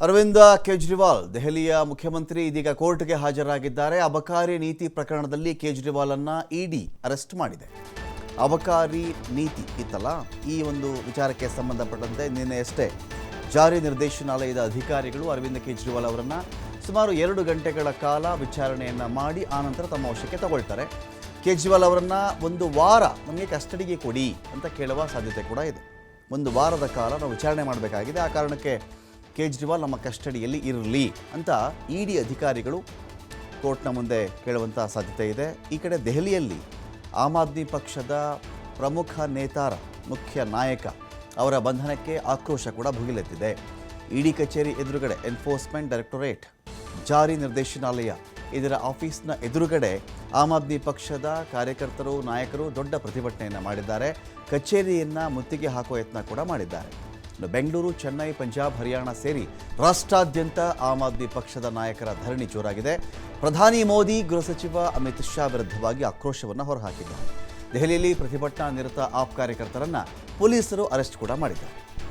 ಅರವಿಂದ ಕೇಜ್ರಿವಾಲ್, ದೆಹಲಿಯ ಮುಖ್ಯಮಂತ್ರಿ ಇದೀಗ ಕೋರ್ಟ್ಗೆ ಹಾಜರಾಗಿದ್ದಾರೆ. ಅಬಕಾರಿ ನೀತಿ ಪ್ರಕರಣದಲ್ಲಿ ಕೇಜ್ರಿವಾಲ್ ಅನ್ನ ಇಡಿ ಅರೆಸ್ಟ್ ಮಾಡಿದೆ. ಅಬಕಾರಿ ನೀತಿ ಇತ್ತಲ್ಲ? ಈ ಒಂದು ವಿಚಾರಕ್ಕೆ ಸಂಬಂಧಪಟ್ಟಂತೆ ನಿನ್ನೆಯಷ್ಟೇ ಜಾರಿ ನಿರ್ದೇಶನಾಲಯದ ಅಧಿಕಾರಿಗಳು ಅರವಿಂದ ಕೇಜ್ರಿವಾಲ್ ಅವರನ್ನು ಸುಮಾರು ಎರಡು ಗಂಟೆಗಳ ಕಾಲ ವಿಚಾರಣೆಯನ್ನ ಮಾಡಿ ಆನಂತರ ತಮ್ಮ ವಶಕ್ಕೆ ತಗೊಳ್ತಾರೆ. ಕೇಜ್ರಿವಾಲ್ ಅವರನ್ನ ಒಂದು ವಾರ ನಮಗೆ ಕಸ್ಟಡಿಗೆ ಕೊಡಿ ಅಂತ ಕೇಳುವ ಸಾಧ್ಯತೆ ಕೂಡ ಇದೆ. ಒಂದು ವಾರದ ಕಾಲ ನಾವು ವಿಚಾರಣೆ ಮಾಡಬೇಕಾಗಿದೆ. ಆ ಕಾರಣಕ್ಕೆ ಕೇಜ್ರಿವಾಲ್ ನಮ್ಮ ಕಸ್ಟಡಿಯಲ್ಲಿ ಇರಲಿ ಅಂತ ಇ ಡಿ ಅಧಿಕಾರಿಗಳು ಕೋರ್ಟ್ನ ಮುಂದೆ ಕೇಳುವಂಥ ಸಾಧ್ಯತೆ ಇದೆ. ಈ ಕಡೆ ದೆಹಲಿಯಲ್ಲಿ ಆಮ್ ಆದ್ಮಿ ಪಕ್ಷದ ಪ್ರಮುಖ ನೇತಾರ, ಮುಖ್ಯ ನಾಯಕ ಅವರ ಬಂಧನಕ್ಕೆ ಆಕ್ರೋಶ ಕೂಡ ಭುಗಿಲೆತ್ತಿದೆ. ಇಡಿ ಕಚೇರಿ ಎದುರುಗಡೆ ಎನ್ಫೋರ್ಸ್ಮೆಂಟ್ ಡೈರೆಕ್ಟೊರೇಟ್ ಜಾರಿ ನಿರ್ದೇಶನಾಲಯ ಇದರ ಆಫೀಸ್ನ ಎದುರುಗಡೆ ಆಮ್ ಆದ್ಮಿ ಪಕ್ಷದ ಕಾರ್ಯಕರ್ತರು, ನಾಯಕರು ದೊಡ್ಡ ಪ್ರತಿಭಟನೆಯನ್ನು ಮಾಡಿದ್ದಾರೆ. ಕಚೇರಿಯನ್ನು ಮುತ್ತಿಗೆ ಹಾಕುವ ಯತ್ನ ಕೂಡ ಮಾಡಿದ್ದಾರೆ. ಬೆಂಗಳೂರು, ಚೆನ್ನೈ, ಪಂಜಾಬ್, ಹರಿಯಾಣ ಸೇರಿ ರಾಷ್ಟ್ರಾದ್ಯಂತ ಆಮ್ ಆದ್ಮಿ ಪಕ್ಷದ ನಾಯಕರ ಧರಣಿ ಜೋರಾಗಿದೆ. ಪ್ರಧಾನಿ ಮೋದಿ ಗೃಹ ಸಚಿವ ಅಮಿತ್ ಶಾ ವಿರುದ್ಧವಾಗಿ ಆಕ್ರೋಶವನ್ನು ಹೊರಹಾಕಿದ್ದಾರೆ. ದೆಹಲಿಯಲ್ಲಿ ಪ್ರತಿಭಟನಾ ನಿರತ ಆಪ್ ಕಾರ್ಯಕರ್ತರನ್ನ ಪೊಲೀಸರು ಅರೆಸ್ಟ್ ಕೂಡ ಮಾಡಿದ್ದಾರೆ.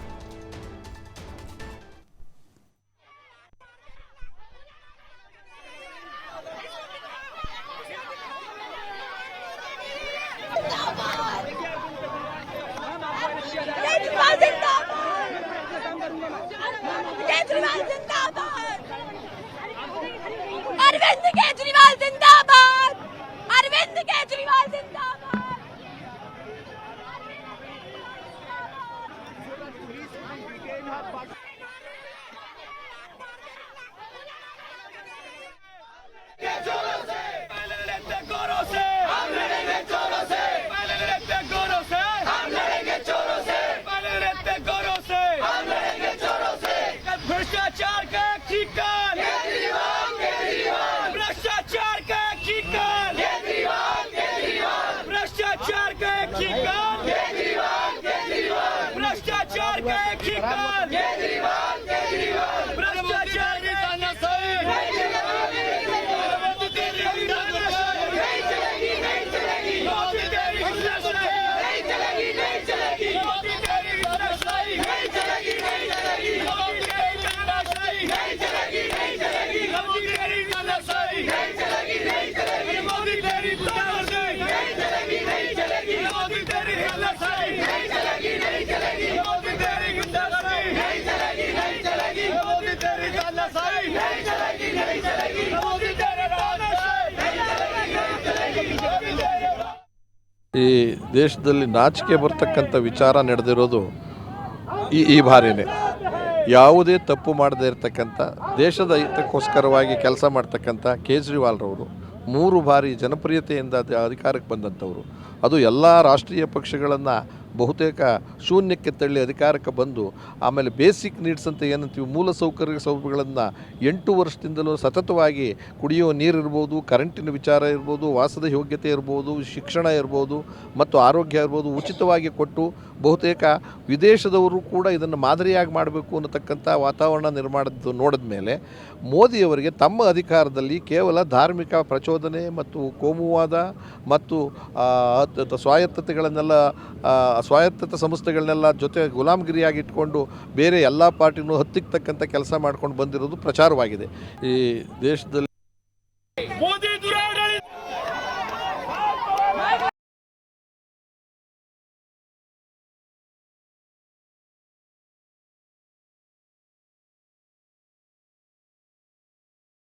Keep going! ಈ ದೇಶದಲ್ಲಿ ನಾಚಿಕೆ ಬರ್ತಕ್ಕಂಥ ವಿಚಾರ ನಡೆದಿರೋದು ಈ ಈ ಬಾರಿನೇ ಯಾವುದೇ ತಪ್ಪು ಮಾಡದೇ ಇರತಕ್ಕಂಥ, ದೇಶದ ಹಿತಕ್ಕೋಸ್ಕರವಾಗಿ ಕೆಲಸ ಮಾಡ್ತಕ್ಕಂಥ ಕೇಜ್ರಿವಾಲ್ರವರು ಮೂರು ಬಾರಿ ಜನಪ್ರಿಯತೆಯಿಂದ ಅಧಿಕಾರಕ್ಕೆ ಬಂದಂಥವರು. ಅದು ಎಲ್ಲ ರಾಷ್ಟ್ರೀಯ ಪಕ್ಷಗಳನ್ನು ಬಹುತೇಕ ಶೂನ್ಯಕ್ಕೆ ತಳ್ಳಿ ಅಧಿಕಾರಕ್ಕೆ ಬಂದು ಆಮೇಲೆ ಬೇಸಿಕ್ ನೀಡ್ಸ್ ಅಂತ ಏನಂತೀವಿ, ಮೂಲ ಸೌಕರ್ಯ ಸೌಲಭ್ಯಗಳನ್ನು ಎಂಟು ವರ್ಷದಿಂದಲೂ ಸತತವಾಗಿ ಕುಡಿಯುವ ನೀರು ಇರ್ಬೋದು ಕರೆಂಟಿನ ವಿಚಾರ ಇರ್ಬೋದು, ವಾಸದ ಯೋಗ್ಯತೆ ಇರ್ಬೋದು, ಶಿಕ್ಷಣ ಇರ್ಬೋದು ಮತ್ತು ಆರೋಗ್ಯ ಇರ್ಬೋದು ಉಚಿತವಾಗಿ ಕೊಟ್ಟು ಬಹುತೇಕ ವಿದೇಶದವರು ಕೂಡ ಇದನ್ನು ಮಾದರಿಯಾಗಿ ಮಾಡಬೇಕು ಅನ್ನತಕ್ಕಂಥ ವಾತಾವರಣ ನಿರ್ಮಾಣದ್ದು ನೋಡಿದ ಮೇಲೆ ಮೋದಿಯವರಿಗೆ ತಮ್ಮ ಅಧಿಕಾರದಲ್ಲಿ ಕೇವಲ ಧಾರ್ಮಿಕ ಪ್ರಚೋದನೆ ಮತ್ತು ಕೋಮುವಾದ ಮತ್ತು ಸ್ವಾಯತ್ತತೆಗಳನ್ನೆಲ್ಲ ಆ, ಸ್ವಾಯತ್ತತೆ ಸಂಸ್ಥೆಗಳನ್ನೆಲ್ಲ ಜೊತೆ ಗುಲಾಮಗಿರಿಯಾಗಿ ಇಟ್ಕೊಂಡು ಬೇರೆ ಎಲ್ಲ ಪಾರ್ಟಿನೂ ಹತ್ತಿಕ್ಕತಕ್ಕಂಥ ಕೆಲಸ ಮಾಡ್ಕೊಂಡು ಬಂದಿರೋದು ಪ್ರಚಾರವಾಗಿದೆ. ಈ ದೇಶದಲ್ಲಿ